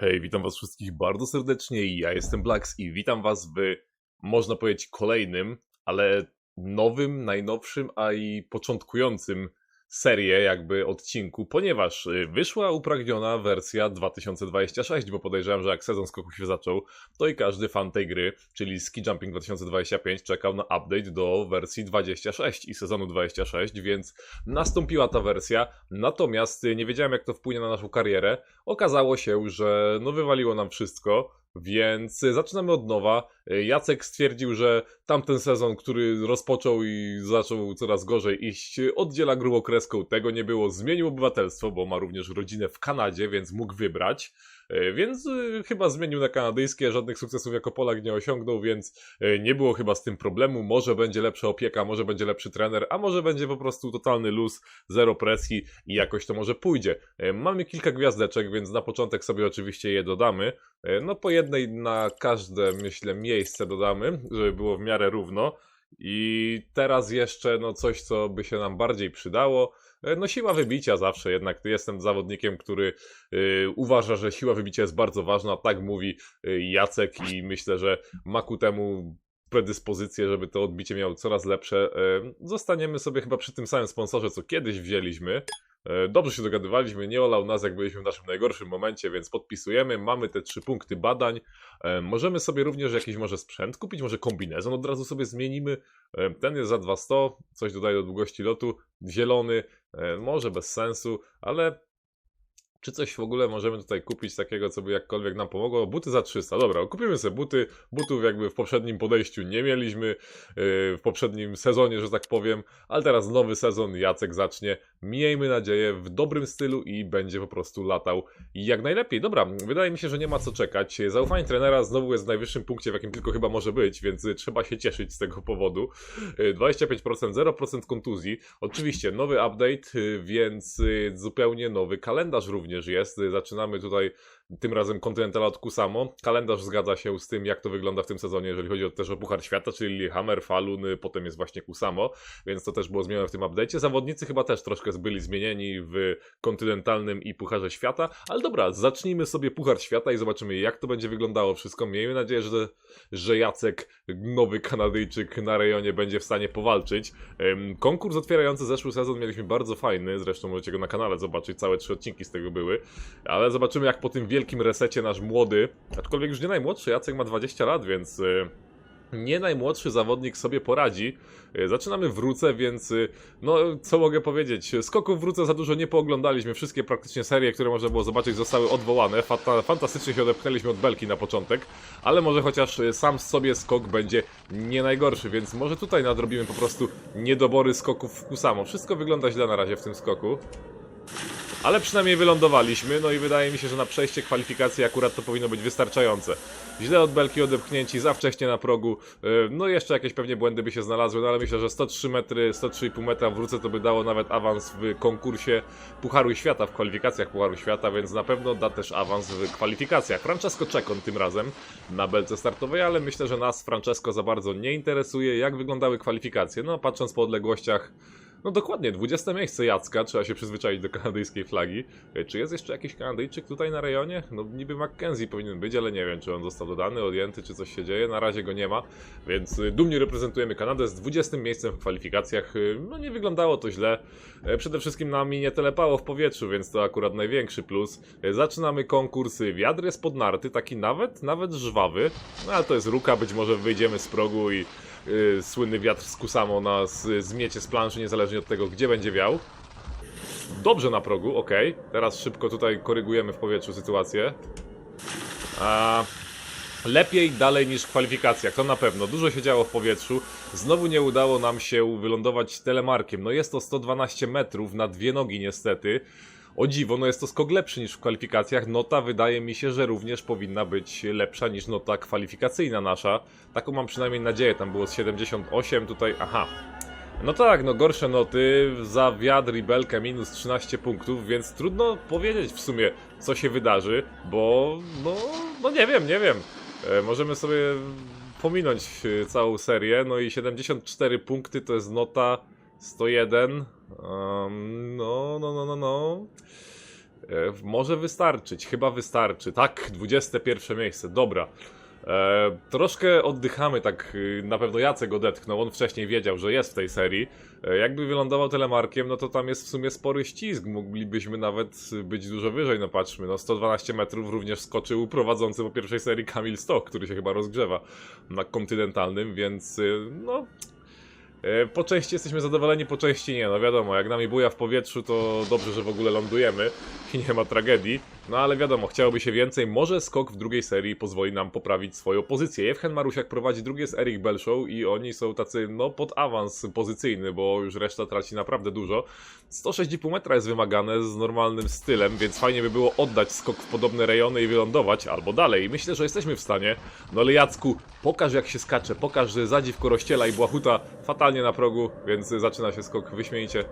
Hej, witam was wszystkich bardzo serdecznie. Ja jestem Blax i witam was w, można powiedzieć, kolejnym, ale nowym, najnowszym, a i początkującym serię jakby odcinku, ponieważ y, wyszła upragniona wersja 2026, bo podejrzewam, że jak sezon skoków się zaczął, to i każdy fan tej gry, czyli Ski Jumping 2025 czekał na update do wersji 26 i sezonu 26, więc nastąpiła ta wersja, natomiast y, nie wiedziałem jak to wpłynie na naszą karierę. Okazało się, że no wywaliło nam wszystko, więc y, zaczynamy od nowa. Y, Jacek stwierdził, że tamten sezon, który rozpoczął i zaczął coraz gorzej iść, oddziela grubą kreską. Tego nie było. Zmienił obywatelstwo, bo ma również rodzinę w Kanadzie, więc mógł wybrać. Y, Więc y, chyba zmienił na kanadyjskie, żadnych sukcesów jako Polak nie osiągnął, więc y, nie było chyba z tym problemu. Może będzie lepsza opieka, może będzie lepszy trener, a może będzie po prostu totalny luz, zero presji i jakoś to może pójdzie. Mamy kilka gwiazdeczek, więc na początek sobie oczywiście je dodamy. No po jednej na każde, myślę, miejsce dodamy, żeby było w miarę równo. I teraz jeszcze no coś, co by się nam bardziej przydało. Y, No siła wybicia zawsze, jednak jestem zawodnikiem, który y, uważa, że siła wybicia jest bardzo ważna. Tak mówi y, Jacek i myślę, że ma ku temu predyspozycję, żeby to odbicie miało coraz lepsze. Zostaniemy sobie chyba przy tym samym sponsorze, co kiedyś wzięliśmy. E, Dobrze się dogadywaliśmy, nie olał nas, jak byliśmy w naszym najgorszym momencie, więc podpisujemy. Mamy te trzy punkty badań. E, Możemy sobie również jakiś może sprzęt kupić, może kombinezon od razu sobie zmienimy. E, Ten jest za 200, coś dodaje do długości lotu. Zielony, może bez sensu, ale czy coś w ogóle możemy tutaj kupić takiego, co by jakkolwiek nam pomogło? Buty za 300. Dobra, kupimy sobie buty. Butów jakby w poprzednim podejściu nie mieliśmy, yy, w poprzednim sezonie, że tak powiem, ale teraz nowy sezon, Jacek zacznie. Miejmy nadzieję w dobrym stylu i będzie po prostu latał jak najlepiej. Dobra, wydaje mi się, że nie ma co czekać. Zaufanie trenera znowu jest w najwyższym punkcie, w jakim tylko chyba może być, więc trzeba się cieszyć z tego powodu. Y, 25%, 0% kontuzji. Oczywiście nowy update, y, więc y, zupełnie nowy kalendarz również jest. Y, Zaczynamy tutaj tym razem Continental od Kusamo. Kalendarz zgadza się z tym, jak to wygląda w tym sezonie, jeżeli chodzi o, też o Puchar Świata, czyli Lillehammer, Falun, potem jest właśnie Kusamo, więc to też było zmienione w tym update'cie. Zawodnicy chyba też troszkę byli zmienieni w kontynentalnym i Pucharze Świata, ale dobra, zacznijmy sobie Puchar Świata i zobaczymy, jak to będzie wyglądało wszystko. Miejmy nadzieję, że, że Jacek, nowy Kanadyjczyk na rejonie, będzie w stanie powalczyć. Konkurs otwierający zeszły sezon mieliśmy bardzo fajny, zresztą możecie go na kanale zobaczyć, całe trzy odcinki z tego były, ale zobaczymy, jak po tym wielkim resecie nasz młody, aczkolwiek już nie najmłodszy, Jacek ma 20 lat, więc y, nie najmłodszy zawodnik sobie poradzi. Y, Zaczynamy wrócę, więc y, no co mogę powiedzieć? Skoków wrócę za dużo nie pooglądaliśmy. Wszystkie praktycznie serie, które można było zobaczyć, zostały odwołane. Fantastycznie się odepchnęliśmy od belki na początek, ale może chociaż sam z sobie skok będzie nie najgorszy, więc może tutaj nadrobimy po prostu niedobory skoków w Kusamo. Wszystko wygląda źle na razie w tym skoku. Ale przynajmniej wylądowaliśmy, no i wydaje mi się, że na przejście kwalifikacji akurat to powinno być wystarczające. Źle od belki odepchnięci, za wcześnie na progu, yy, no jeszcze jakieś pewnie błędy by się znalazły, no ale myślę, że 103 metry, 103,5 metra wrócę to by dało nawet awans w konkursie Pucharu Świata, w kwalifikacjach Pucharu Świata, więc na pewno da też awans w kwalifikacjach. Francesco Czekon tym razem na belce startowej, ale myślę, że nas Francesco za bardzo nie interesuje, jak wyglądały kwalifikacje. No patrząc po odległościach, no dokładnie, 20 miejsce Jacka, trzeba się przyzwyczaić do kanadyjskiej flagi. E, Czy jest jeszcze jakiś Kanadyjczyk tutaj na rejonie? No niby Mackenzie powinien być, ale nie wiem, czy on został dodany, odjęty, czy coś się dzieje. Na razie go nie ma, więc y, dumnie reprezentujemy Kanadę z 20 miejscem w kwalifikacjach. Y, No nie wyglądało to źle. E, Przede wszystkim nami nie telepało w powietrzu, więc to akurat największy plus. E, Zaczynamy konkurs y, wiatr jest pod narty, taki nawet, nawet żwawy. No ale to jest ruka, być może wyjdziemy z progu i y, słynny wiatr z Kusamo nas zmiecie z planszy, niezależnie od tego, gdzie będzie wiał. Dobrze na progu, ok. Teraz szybko tutaj korygujemy w powietrzu sytuację. A, lepiej dalej niż w kwalifikacjach, to na pewno. Dużo się działo w powietrzu. Znowu nie udało nam się wylądować telemarkiem. No jest to 112 metrów na dwie nogi niestety. O dziwo, no jest to skok lepszy niż w kwalifikacjach. Nota wydaje mi się, że również powinna być lepsza niż nota kwalifikacyjna nasza. Taką mam przynajmniej nadzieję. Tam było z 78, tutaj. Aha. No tak, no gorsze noty za wiatr i belkę minus 13 punktów, więc trudno powiedzieć w sumie, co się wydarzy, bo no, no nie wiem, nie wiem. E, możemy sobie pominąć e, całą serię, no i 74 punkty to jest nota 101. Um, no, no, no, no, no. E, może wystarczyć, chyba wystarczy. Tak, 21 miejsce, dobra. E, troszkę oddychamy, tak y, na pewno Jacek odetchnął, on wcześniej wiedział, że jest w tej serii. E, jakby wylądował telemarkiem, no to tam jest w sumie spory ścisk, moglibyśmy nawet być dużo wyżej, no patrzmy, no 112 metrów również skoczył prowadzący po pierwszej serii Kamil Stok, który się chyba rozgrzewa na kontynentalnym, więc y, no... E, Po części jesteśmy zadowoleni, po części nie. No wiadomo, jak nami buja w powietrzu, to dobrze, że w ogóle lądujemy i nie ma tragedii. No ale wiadomo, chciałoby się więcej. Może skok w drugiej serii pozwoli nam poprawić swoją pozycję. Jewchen Marusiak prowadzi drugie z Erik Belshow i oni są tacy, no, pod awans pozycyjny, bo już reszta traci naprawdę dużo. 106,5 metra jest wymagane z normalnym stylem, więc fajnie by było oddać skok w podobne rejony i wylądować, albo dalej. Myślę, że jesteśmy w stanie. No ale Jacku, pokaż jak się skacze, pokaż, że zadziw Korościela i Błahuta fatalnie na progu, więc zaczyna się skok wyśmienicie.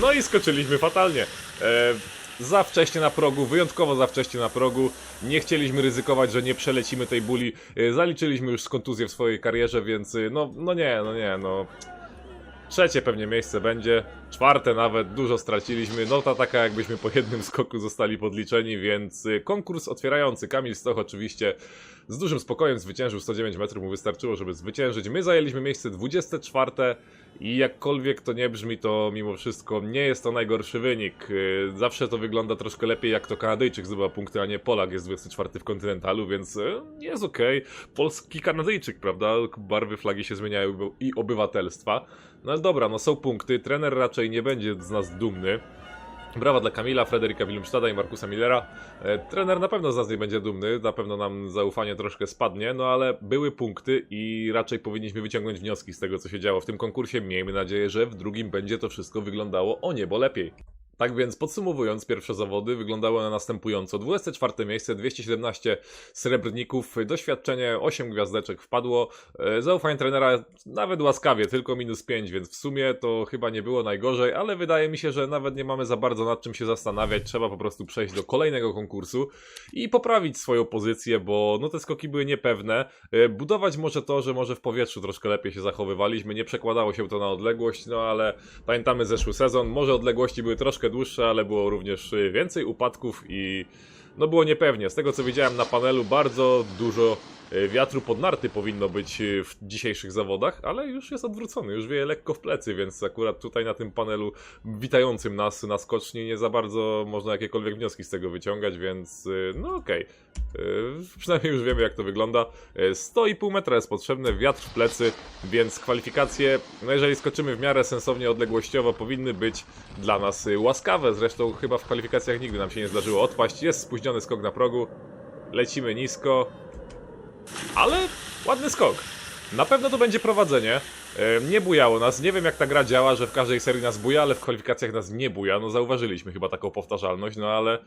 No i skoczyliśmy fatalnie. E, za wcześnie na progu, wyjątkowo za wcześnie na progu. Nie chcieliśmy ryzykować, że nie przelecimy tej buli. E, zaliczyliśmy już kontuzję w swojej karierze, więc e, no, no nie, no nie, no. Trzecie pewnie miejsce będzie, czwarte nawet, dużo straciliśmy. Nota taka, jakbyśmy po jednym skoku zostali podliczeni, więc y, konkurs otwierający. Kamil Stoch oczywiście z dużym spokojem zwyciężył 109 metrów, mu wystarczyło, żeby zwyciężyć. My zajęliśmy miejsce 24 i jakkolwiek to nie brzmi, to mimo wszystko nie jest to najgorszy wynik. Y, Zawsze to wygląda troszkę lepiej, jak to Kanadyjczyk zdobywa punkty, a nie Polak jest 24 w kontynentalu, więc y, jest okej. Polski Kanadyjczyk, prawda? Barwy flagi się zmieniają i obywatelstwa. No ale dobra, no są punkty, trener raczej nie będzie z nas dumny. Brawa dla Kamila, Frederika Wilmstada i Markusa Millera. E, trener na pewno z nas nie będzie dumny, na pewno nam zaufanie troszkę spadnie, no ale były punkty i raczej powinniśmy wyciągnąć wnioski z tego, co się działo w tym konkursie. Miejmy nadzieję, że w drugim będzie to wszystko wyglądało o niebo lepiej. Tak więc podsumowując, pierwsze zawody wyglądały na następująco. 24 miejsce, 217 srebrników, doświadczenie 8 gwiazdeczek wpadło, e, zaufanie trenera nawet łaskawie, tylko minus 5, więc w sumie to chyba nie było najgorzej, ale wydaje mi się, że nawet nie mamy za bardzo nad czym się zastanawiać, trzeba po prostu przejść do kolejnego konkursu i poprawić swoją pozycję, bo no te skoki były niepewne. E, Budować może to, że może w powietrzu troszkę lepiej się zachowywaliśmy, nie przekładało się to na odległość, no ale pamiętamy zeszły sezon, może odległości były troszkę dłuższe, ale było również y, więcej upadków i no było niepewnie. Z tego co widziałem na panelu bardzo dużo wiatru pod narty powinno być y, w dzisiejszych zawodach, ale już jest odwrócony, już wieje lekko w plecy, więc akurat tutaj na tym panelu witającym nas na skoczni nie za bardzo można jakiekolwiek wnioski z tego wyciągać, więc y, no okej. Y, Przynajmniej już wiemy jak to wygląda. Y, 100,5 metra jest potrzebne, wiatr w plecy, więc kwalifikacje, no jeżeli skoczymy w miarę sensownie odległościowo, powinny być dla nas łaskawe. Zresztą chyba w kwalifikacjach nigdy nam się nie zdarzyło odpaść. Jest spóźniony skok na progu, lecimy nisko, ale ładny skok. Na pewno to będzie prowadzenie. E, Nie bujało nas. Nie wiem jak ta gra działa, że w każdej serii nas buja, ale w kwalifikacjach nas nie buja. No zauważyliśmy chyba taką powtarzalność, no ale e,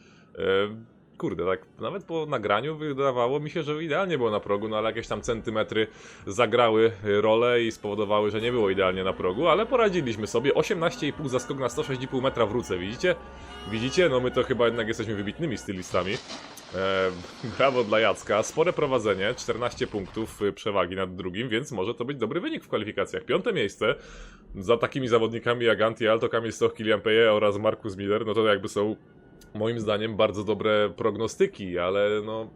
kurde, tak nawet po nagraniu wydawało mi się, że idealnie było na progu, no ale jakieś tam centymetry zagrały rolę i spowodowały, że nie było idealnie na progu, ale poradziliśmy sobie. 18,5 za skok na 106,5 metra wrócę, widzicie? Widzicie? No my to chyba jednak jesteśmy wybitnymi stylistami. E, brawo dla Jacka, spore prowadzenie, 14 punktów y, przewagi nad drugim, więc może to być dobry wynik w kwalifikacjach. Piąte miejsce za takimi zawodnikami jak Anti Alto, Kamil Stoch, Kilian Peje oraz Markus Miller, no to jakby są moim zdaniem bardzo dobre prognostyki, ale no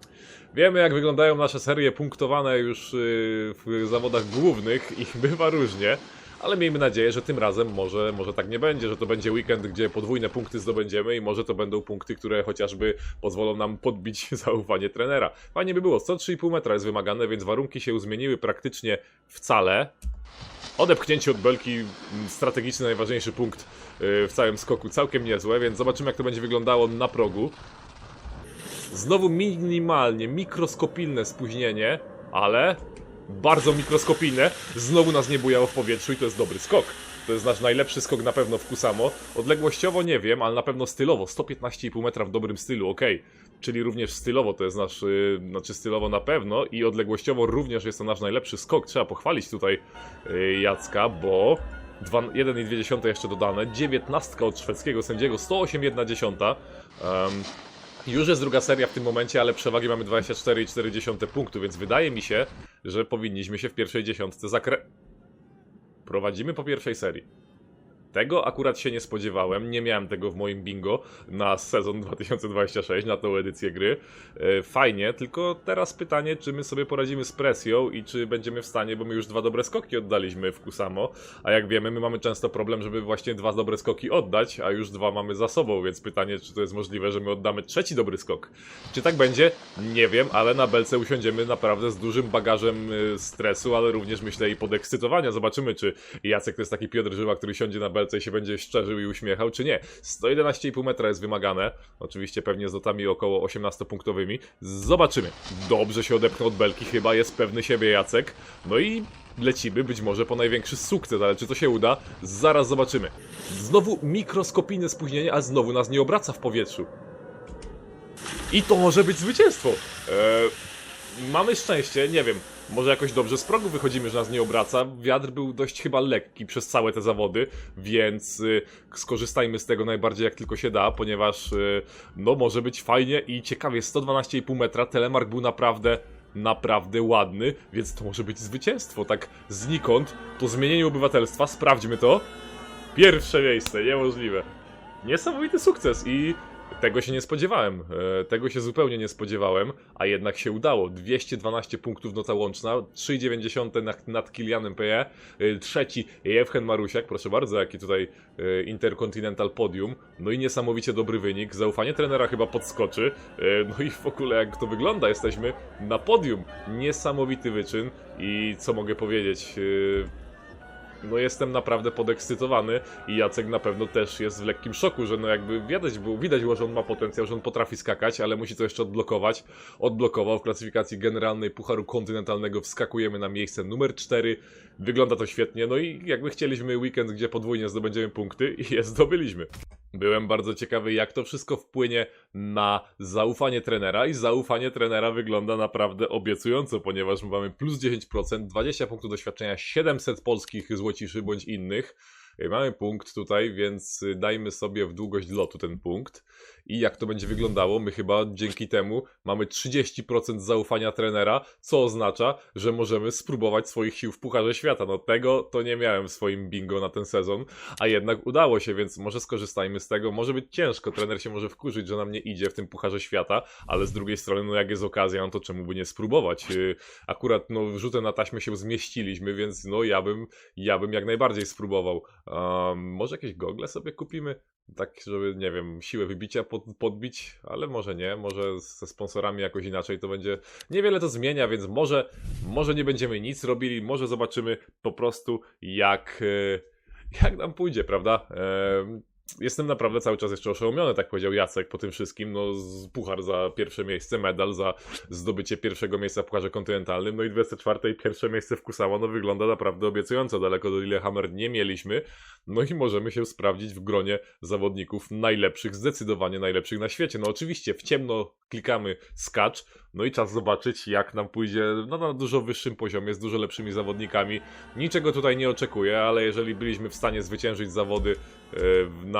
wiemy jak wyglądają nasze serie punktowane już y, w zawodach głównych i bywa różnie. Ale miejmy nadzieję, że tym razem może, może tak nie będzie, że to będzie weekend, gdzie podwójne punkty zdobędziemy i może to będą punkty, które chociażby pozwolą nam podbić zaufanie trenera. Fajnie by było, 103,5 metra jest wymagane, więc warunki się zmieniły praktycznie wcale. Odepchnięcie od belki, mm, strategiczny, najważniejszy punkt yy, w całym skoku, całkiem niezłe, więc zobaczymy jak to będzie wyglądało na progu. Znowu minimalnie, mikroskopijne spóźnienie, ale bardzo mikroskopijne. Znowu nas nie bujało w powietrzu i to jest dobry skok. To jest nasz najlepszy skok na pewno w Kusamo. Odległościowo nie wiem, ale na pewno stylowo. 115,5 metra w dobrym stylu, ok. Czyli również stylowo to jest nasz, yy, znaczy stylowo na pewno i odległościowo również jest to nasz najlepszy skok. Trzeba pochwalić tutaj yy, Jacka, bo 1,2 jeszcze dodane, 19 od szwedzkiego sędziego, 108,1. Um, już jest druga seria w tym momencie, ale przewagi mamy 24,4 punktu, więc wydaje mi się, że powinniśmy się w pierwszej dziesiątce zakre... Prowadzimy po pierwszej serii. Tego akurat się nie spodziewałem, nie miałem tego w moim bingo na sezon 2026, na tą edycję gry. E, Fajnie, tylko teraz pytanie, czy my sobie poradzimy z presją i czy będziemy w stanie, bo my już dwa dobre skoki oddaliśmy w Kusamo, a jak wiemy, my mamy często problem, żeby właśnie dwa dobre skoki oddać, a już dwa mamy za sobą, więc pytanie, czy to jest możliwe, że my oddamy trzeci dobry skok. Czy tak będzie? Nie wiem, ale na belce usiądziemy naprawdę z dużym bagażem y, stresu, ale również myślę i podekscytowania. Zobaczymy, czy Jacek to jest taki Piotr Żyła, który siądzie na belce i się będzie szczerzył i uśmiechał, czy nie. 111,5 metra jest wymagane, oczywiście pewnie z lotami około 18-punktowymi. Zobaczymy. Dobrze się odepchnął od belki, chyba jest pewny siebie Jacek. No i lecimy być może po największy sukces, ale czy to się uda? Zaraz zobaczymy. Znowu mikroskopijne spóźnienie, a znowu nas nie obraca w powietrzu. I to może być zwycięstwo. Eee, mamy szczęście, nie wiem, może jakoś dobrze z progu wychodzimy, że nas nie obraca. Wiatr był dość chyba lekki przez całe te zawody, więc y, skorzystajmy z tego najbardziej jak tylko się da, ponieważ y, no może być fajnie i ciekawie. 112,5 metra, telemark był naprawdę naprawdę ładny, więc to może być zwycięstwo, tak znikąd. To zmienienie obywatelstwa, sprawdźmy to. Pierwsze miejsce, niemożliwe. Niesamowity sukces i tego się nie spodziewałem. E, Tego się zupełnie nie spodziewałem, a jednak się udało. 212 punktów nota łączna, 3,90 nad, nad Kilianem PE. E, Trzeci Jewchen Marusiak, proszę bardzo, jaki tutaj e, Intercontinental Podium. No i niesamowicie dobry wynik. Zaufanie trenera chyba podskoczy. No i w ogóle jak to wygląda, jesteśmy na podium. Niesamowity wyczyn i co mogę powiedzieć? No jestem naprawdę podekscytowany i Jacek na pewno też jest w lekkim szoku, że no jakby widać było, widać było, że on ma potencjał, że on potrafi skakać, ale musi to jeszcze odblokować. Odblokował w klasyfikacji generalnej Pucharu Kontynentalnego, wskakujemy na miejsce numer 4. Wygląda to świetnie, no i jakby chcieliśmy weekend, gdzie podwójnie zdobędziemy punkty i je zdobyliśmy. Byłem bardzo ciekawy, jak to wszystko wpłynie na zaufanie trenera i zaufanie trenera wygląda naprawdę obiecująco, ponieważ mamy plus 10%, 20 punktów doświadczenia, 700 polskich złociszy bądź innych. Ej, Mamy punkt tutaj, więc y, dajmy sobie w długość lotu ten punkt. I jak to będzie wyglądało? My chyba dzięki temu mamy 30% zaufania trenera, co oznacza, że możemy spróbować swoich sił w Pucharze Świata. No tego to nie miałem w swoim bingo na ten sezon, a jednak udało się, więc może skorzystajmy z tego. Może być ciężko, trener się może wkurzyć, że nam nie idzie w tym Pucharze Świata, ale z drugiej strony, no jak jest okazja, no to czemu by nie spróbować? Yy, Akurat, no wrzutę na taśmę się zmieściliśmy, więc no ja bym, ja bym jak najbardziej spróbował. Um, może jakieś gogle sobie kupimy? Tak, żeby, nie wiem, siłę wybicia pod, podbić, ale może nie, może ze sponsorami jakoś inaczej to będzie. Niewiele to zmienia, więc może, może nie będziemy nic robili, może zobaczymy po prostu jak, e, jak nam pójdzie, prawda? Jestem naprawdę cały czas jeszcze oszołomiony, tak powiedział Jacek po tym wszystkim. No, puchar za pierwsze miejsce, medal za zdobycie pierwszego miejsca w Pucharze Kontynentalnym, no i 24 pierwsze miejsce w Kusama, no wygląda naprawdę obiecująco. Daleko do Lillehammer nie mieliśmy, no i możemy się sprawdzić w gronie zawodników najlepszych, zdecydowanie najlepszych na świecie. No oczywiście w ciemno klikamy skacz, no i czas zobaczyć jak nam pójdzie no, na dużo wyższym poziomie, z dużo lepszymi zawodnikami. Niczego tutaj nie oczekuję, ale jeżeli byliśmy w stanie zwyciężyć zawody e, na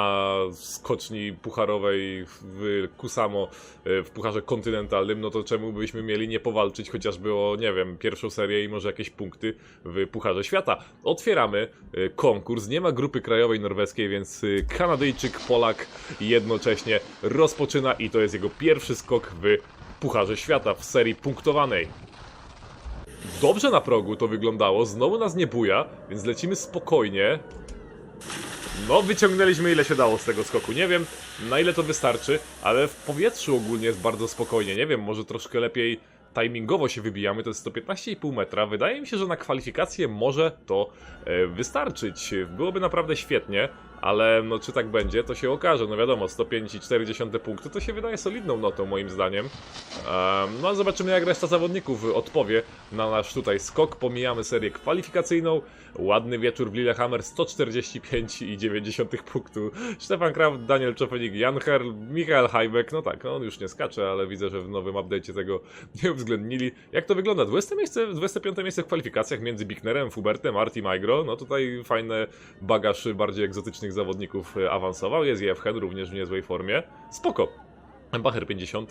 skoczni pucharowej w Kusamo e, w pucharze kontynentalnym, no to czemu byśmy mieli nie powalczyć chociażby o, nie wiem, pierwszą serię i może jakieś punkty w pucharze świata. Otwieramy e, konkurs, nie ma grupy krajowej norweskiej, więc e, Kanadyjczyk, Polak jednocześnie rozpoczyna i to jest jego pierwszy skok w pucharze świata w serii punktowanej. Dobrze na progu to wyglądało, znowu nas nie buja, więc lecimy spokojnie. No, wyciągnęliśmy ile się dało z tego skoku. Nie wiem, na ile to wystarczy, ale w powietrzu ogólnie jest bardzo spokojnie. Nie wiem, może troszkę lepiej timingowo się wybijamy. To jest 115,5 metra. Wydaje mi się, że na kwalifikacje może to e, wystarczyć. Byłoby naprawdę świetnie, ale no czy tak będzie, to się okaże. No wiadomo, 105,4 punkty to się wydaje solidną notą moim zdaniem. Em, no a zobaczymy jak reszta zawodników odpowie na nasz tutaj skok. Pomijamy serię kwalifikacyjną. Ładny wieczór w Lillehammer, 145,9 punktu. Stefan Kraft, Daniel Czopenik, Jan Herl, Michael Hajbek. No tak, on już nie skacze, ale widzę, że w nowym update'cie tego nie uwzględnili. Jak to wygląda? 20 miejsce, 25 miejsce w kwalifikacjach między Bicknerem, Fubertem, Arti Magro. No tutaj fajny bagaż bardziej egzotycznych zawodników e, awansował. Jest Jewchen również w niezłej formie. Spoko. Bacher 50,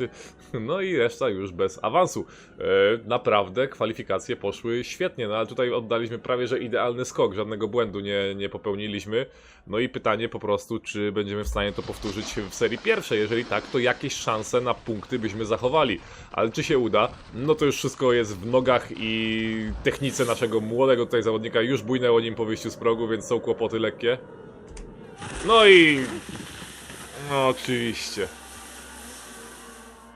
no i reszta już bez awansu. E, naprawdę kwalifikacje poszły świetnie, no ale tutaj oddaliśmy prawie że idealny skok, żadnego błędu nie, nie popełniliśmy. No i pytanie po prostu, czy będziemy w stanie to powtórzyć w serii pierwszej. Jeżeli tak, to jakieś szanse na punkty byśmy zachowali. Ale czy się uda? No to już wszystko jest w nogach i technice naszego młodego tutaj zawodnika. Już bujnęło nim po wyjściu z progu, więc są kłopoty lekkie. No i... No oczywiście.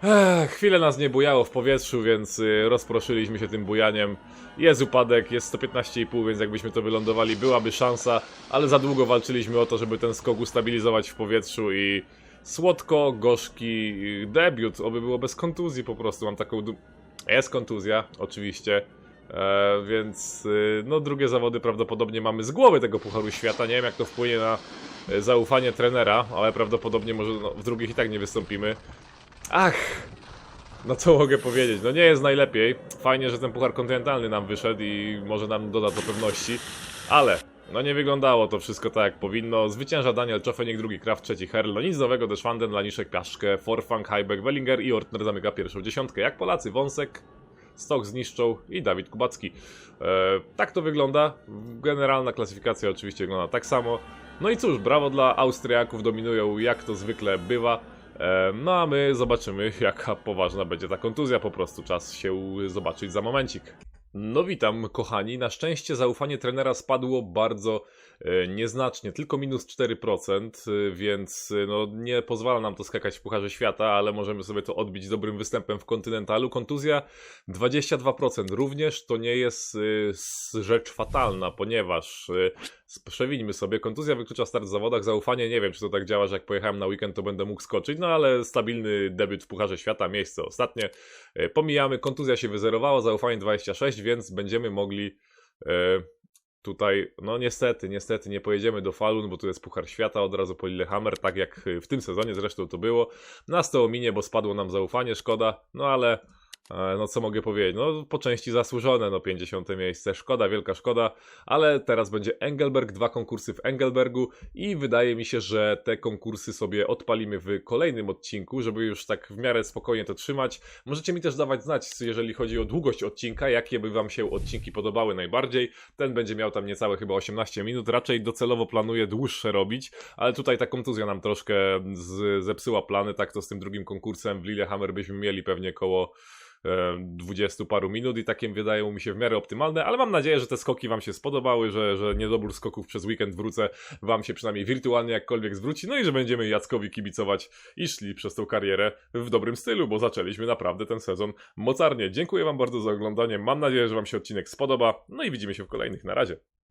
Ech, chwilę nas nie bujało w powietrzu, więc y, rozproszyliśmy się tym bujaniem. Jest upadek, jest 115,5, więc jakbyśmy to wylądowali, byłaby szansa, ale za długo walczyliśmy o to, żeby ten skok ustabilizować w powietrzu i słodko, gorzki y, debiut, oby było bez kontuzji po prostu, mam taką... Jest kontuzja, oczywiście, e, więc y, no drugie zawody prawdopodobnie mamy z głowy tego Pucharu Świata, nie wiem jak to wpłynie na zaufanie trenera, ale prawdopodobnie może no, w drugich i tak nie wystąpimy. Ach, no co mogę powiedzieć? No nie jest najlepiej. Fajnie, że ten puchar kontynentalny nam wyszedł i może nam doda do pewności, ale no nie wyglądało to wszystko tak jak powinno. Zwycięża Daniel Czofenik, drugi Kraft, trzeci Herl. No nic nowego, Deschwanden, Laniszek, Piaszczkę, Forfang, Heibeck, Wellinger i Ortner zamyka pierwszą dziesiątkę. Jak Polacy, Wąsek, Stok zniszczą i Dawid Kubacki. E, tak to wygląda. Generalna klasyfikacja oczywiście wygląda tak samo. No i cóż, brawo dla Austriaków, dominują jak to zwykle bywa. E, No a my zobaczymy, jaka poważna będzie ta kontuzja. Po prostu czas się zobaczyć za momencik. No witam, kochani. Na szczęście zaufanie trenera spadło bardzo e, nieznacznie, tylko minus 4%, e, więc e, no, nie pozwala nam to skakać w Pucharze Świata, ale możemy sobie to odbić dobrym występem w kontynentalu. Kontuzja 22%. Również to nie jest e, rzecz fatalna, ponieważ e, Przewińmy sobie, kontuzja wyklucza start w zawodach, zaufanie, nie wiem czy to tak działa, że jak pojechałem na weekend to będę mógł skoczyć, no ale stabilny debiut w Pucharze Świata, miejsce ostatnie, E, pomijamy, kontuzja się wyzerowała, zaufanie 26, więc będziemy mogli e, tutaj, no niestety, niestety nie pojedziemy do Falun, bo tu jest Puchar Świata od razu po Lillehammer, tak jak w tym sezonie zresztą to było, nas to ominie, bo spadło nam zaufanie, szkoda, no ale... E, No co mogę powiedzieć, no po części zasłużone, no 50 miejsce, szkoda, wielka szkoda, ale teraz będzie Engelberg, dwa konkursy w Engelbergu i wydaje mi się, że te konkursy sobie odpalimy w kolejnym odcinku, żeby już tak w miarę spokojnie to trzymać. Możecie mi też dawać znać, jeżeli chodzi o długość odcinka, jakie by wam się odcinki podobały najbardziej. Ten będzie miał tam niecałe chyba 18 minut, raczej docelowo planuję dłuższe robić, ale tutaj ta kontuzja nam troszkę z, zepsuła plany, tak to z tym drugim konkursem w Lillehammer byśmy mieli pewnie koło 20 paru minut i takim wydają mi się w miarę optymalne, ale mam nadzieję, że te skoki Wam się spodobały, że, że niedobór skoków przez weekend wrócę Wam się przynajmniej wirtualnie jakkolwiek zwróci, no i że będziemy Jackowi kibicować i szli przez tą karierę w dobrym stylu, bo zaczęliśmy naprawdę ten sezon mocarnie. Dziękuję Wam bardzo za oglądanie, mam nadzieję, że Wam się odcinek spodoba, no i widzimy się w kolejnych, na razie.